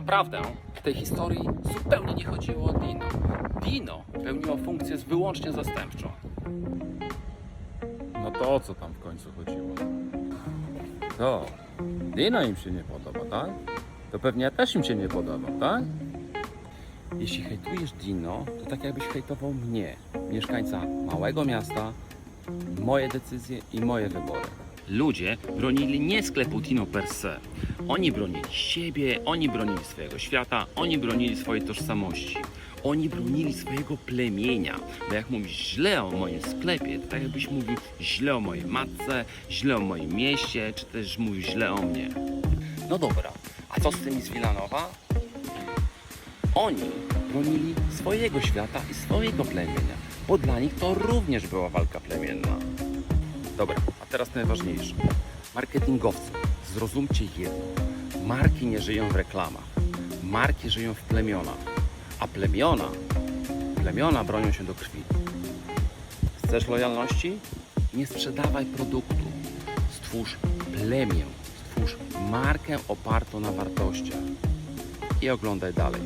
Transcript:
naprawdę w tej historii zupełnie nie chodziło o Dino. Dino pełniło funkcję wyłącznie zastępczą. No to o co tam w końcu chodziło? To, Dino im się nie podoba, tak? To pewnie też im się nie podoba, tak? Jeśli hejtujesz Dino, to tak jakbyś hejtował mnie, mieszkańca małego miasta, moje decyzje i moje wybory. Ludzie bronili nie sklepu Dino per se. Oni bronili siebie, oni bronili swojego świata, oni bronili swojej tożsamości. Oni bronili swojego plemienia, bo jak mówisz źle o moim sklepie, to tak jakbyś mówił źle o mojej matce, źle o moim mieście, czy też mówił źle o mnie. No dobra, a co z tymi z Wilanowa? Oni bronili swojego świata i swojego plemienia, bo dla nich to również była walka plemienna. Dobra, teraz najważniejsze. Marketingowcy, zrozumcie jedno. Marki nie żyją w reklamach. Marki żyją w plemionach. A plemiona, plemiona bronią się do krwi. Chcesz lojalności? Nie sprzedawaj produktu. Stwórz plemię. Stwórz markę opartą na wartościach. I oglądaj dalej.